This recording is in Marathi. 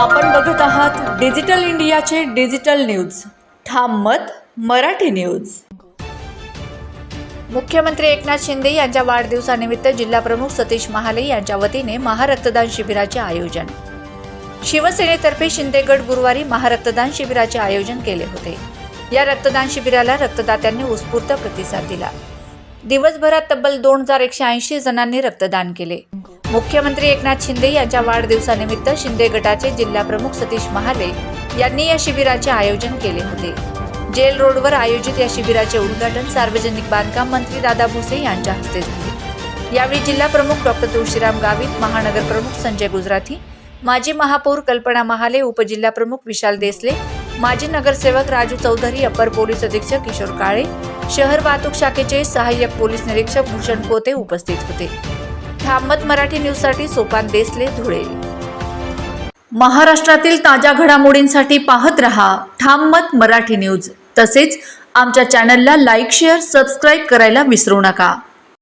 आपण बघत आहात डिजिटल इंडियाचे डिजिटल न्यूज. ठाम मत मराठी न्यूज. मुख्यमंत्री एकनाथ शिंदे यांच्या वाढदिवसानिमित्त जिल्हाप्रमुख सतीश महाले यांच्या वतीने महारक्तदान शिबिराचे आयोजन. शिवसेनेतर्फे शिंदेगड गुरुवारी महारक्तदान शिबिराचे आयोजन केले होते. या रक्तदान शिबिराला रक्तदात्यांनी उत्स्फूर्त प्रतिसाद दिला. दिवसभरात तब्बल दोन हजार एकशे ऐंशी जणांनी रक्तदान केले. मुख्यमंत्री एकनाथ शिंदे यांच्या वाढदिवसानिमित्त शिंदे गटाचे जिल्हाप्रमुख सतीश महाले यांनी या शिबिराचे आयोजन केले होते. जेल रोडवर आयोजित या शिबिराचे उद्घाटन सार्वजनिक बांधकाम मंत्री दादा भुसे यांच्या हस्ते झाले. यावेळी जिल्हाप्रमुख डॉक्टर तुळशीराम गावित महानगर प्रमुख संजय गुजराथी माजी महापौर कल्पना महाले उपजिल्हाप्रमुख विशाल देसले माजी नगरसेवक राजू चौधरी अपर पोलीस अधीक्षक किशोर काळे शहर वाहतूक शाखेचे सहाय्यक पोलीस निरीक्षक भूषण पोते उपस्थित होते. थांबत मराठी न्यूजसाठी सोपान देसले धुळे. महाराष्ट्रातील ताज्या घडामोडींसाठी पाहत रहा ठाम मत मराठी न्यूज. तसेच आमच्या चॅनलला लाईक शेअर सबस्क्राईब करायला विसरू नका.